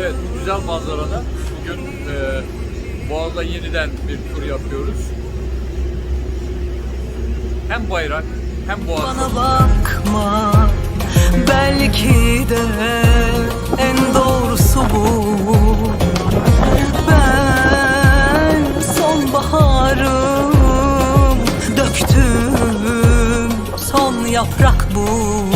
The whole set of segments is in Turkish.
Evet, güzel manzarada bugün e, Boğaz'da yeniden bir tur yapıyoruz. Hem bayrak hem Boğaz. Bana bakma Belki de en doğrusu bu Ben sonbaharım Döktüm son yaprak bu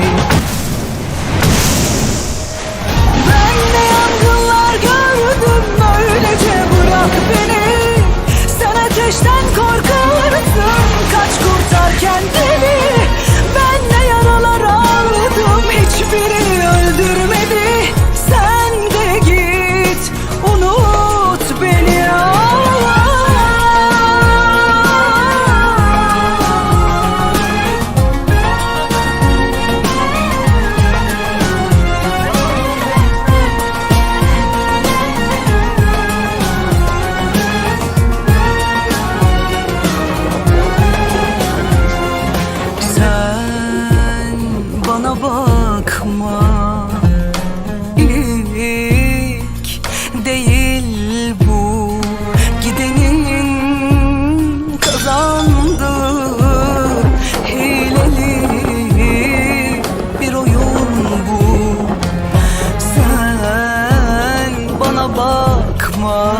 bakma.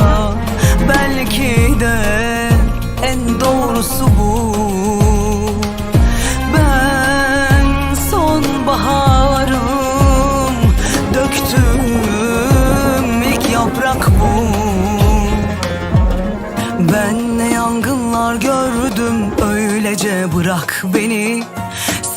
Belki de en doğrusu bu. Ben sonbaharım Döktüm ilk yaprak bu. Ben ne yangınlar gördüm Öylece bırak beni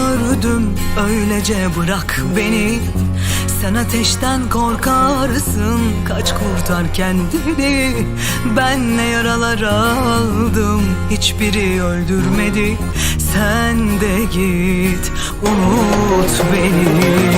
gördüm Öylece bırak beni. Sen ateşten korkarsın Kaç kurtar kendini. Ben ne yaralar aldım Hiçbiri öldürmedi. Sen de git Unut beni